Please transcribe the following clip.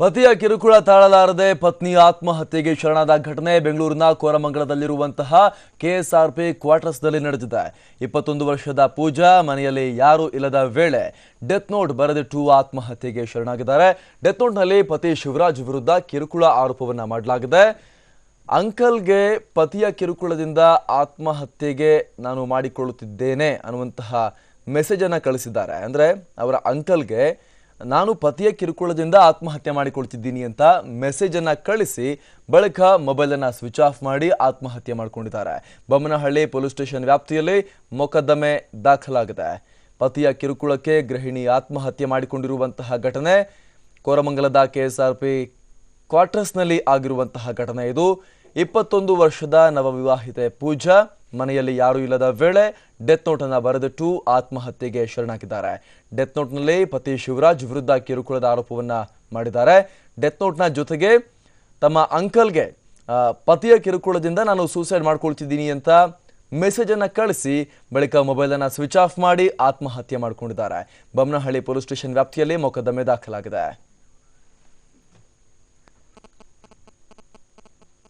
ಪತಿಯ ಕಿರುಕುಳ ತಾಳಲಾರದೆ ಪತ್ನಿ ಆತ್ಮಹತ್ಯೆಗೆ ಶರಣಾದ ಘಟನೆ ಬೆಂಗಳೂರಿನ ಕೋರಮಂಗಲದಲ್ಲಿರುವಂತಹ ಕೆಎಸ್ಆರ್ಪಿ ಕ್ವಾರ್ಟರ್ಸ್ನಲ್ಲಿ ನಡೆದಿದೆ. ಇಪ್ಪತ್ತೊಂದು ವರ್ಷದ ಪೂಜಾ, ಮನೆಯಲ್ಲಿ ಯಾರೂ ಇಲ್ಲದ ವೇಳೆ ಡೆತ್ ನೋಟ್ ಬರೆದಿಟ್ಟು ಆತ್ಮಹತ್ಯೆಗೆ ಶರಣಾಗಿದ್ದಾರೆ. ಡೆತ್ ನೋಟ್ನಲ್ಲಿ ಪತಿ ಶಿವರಾಜ್ ವಿರುದ್ಧ ಕಿರುಕುಳ ಆರೋಪವನ್ನು ಮಾಡಲಾಗಿದೆ. ಅಂಕಲ್ಗೆ ಪತಿಯ ಕಿರುಕುಳದಿಂದ ಆತ್ಮಹತ್ಯೆಗೆ ನಾನು ಮಾಡಿಕೊಳ್ಳುತ್ತಿದ್ದೇನೆ ಅನ್ನುವಂತಹ ಮೆಸೇಜನ್ನು ಕಳಿಸಿದ್ದಾರೆ. ಅಂದರೆ ಅವರ ಅಂಕಲ್ಗೆ ನಾನು ಪತಿಯ ಕಿರುಕುಳದಿಂದ ಆತ್ಮಹತ್ಯೆ ಮಾಡಿಕೊಳ್ತಿದ್ದೀನಿ ಅಂತ ಮೆಸೇಜ್ ಅನ್ನ ಕಳಿಸಿ ಬಳಿಕ ಮೊಬೈಲ್ ಅನ್ನ ಸ್ವಿಚ್ ಆಫ್ ಮಾಡಿ ಆತ್ಮಹತ್ಯೆ ಮಾಡಿಕೊಂಡಿದ್ದಾರೆ. ಬೊಮ್ಮನಹಳ್ಳಿ ಪೊಲೀಸ್ ಸ್ಟೇಷನ್ ವ್ಯಾಪ್ತಿಯಲ್ಲಿ ಮೊಕದ್ದಮೆ ದಾಖಲಾಗಿದೆ. ಪತಿಯ ಕಿರುಕುಳಕ್ಕೆ ಗೃಹಿಣಿ ಆತ್ಮಹತ್ಯೆ ಮಾಡಿಕೊಂಡಿರುವಂತಹ ಘಟನೆ ಕೋರಮಂಗಲದ ಕೆಎಸ್ಆರ್ಪಿ ಕ್ವಾರ್ಟರ್ಸ್ನಲ್ಲಿ ಆಗಿರುವಂತಹ ಘಟನೆ ಇದು. ಇಪ್ಪತ್ತೊಂದು ವರ್ಷದ ನವವಿವಾಹಿತೆ ಪೂಜಾ, ಮನೆಯಲ್ಲಿ ಯಾರೂ ಇಲ್ಲದ ವೇಳೆ ಡೆತ್ ನೋಟನ್ನು ಬರೆದಿಟ್ಟು ಆತ್ಮಹತ್ಯೆಗೆ ಶರಣಾಗಿದ್ದಾರೆ. ಡೆತ್ ನೋಟ್ನಲ್ಲಿ ಪತಿ ಶಿವರಾಜ್ ವಿರುದ್ಧ ಕಿರುಕುಳದ ಆರೋಪವನ್ನು ಮಾಡಿದ್ದಾರೆ. ಡೆತ್ ನೋಟ್ನ ಜೊತೆಗೆ ತಮ್ಮ ಅಂಕಲ್ಗೆ ಪತಿಯ ಕಿರುಕುಳದಿಂದ ನಾನು ಸೂಸೈಡ್ ಮಾಡ್ಕೊಳ್ತಿದ್ದೀನಿ ಅಂತ ಮೆಸೇಜ್ ಅನ್ನ ಕಳಿಸಿ ಬಳಿಕ ಮೊಬೈಲ್ ಅನ್ನ ಸ್ವಿಚ್ ಆಫ್ ಮಾಡಿ ಆತ್ಮಹತ್ಯೆ ಮಾಡಿಕೊಂಡಿದ್ದಾರೆ. ಬೊಮ್ಮನಹಳ್ಳಿ ಪೊಲೀಸ್ ಸ್ಟೇಷನ್ ವ್ಯಾಪ್ತಿಯಲ್ಲಿ ಮೊಕದ್ದಮೆ ದಾಖಲಾಗಿದೆ.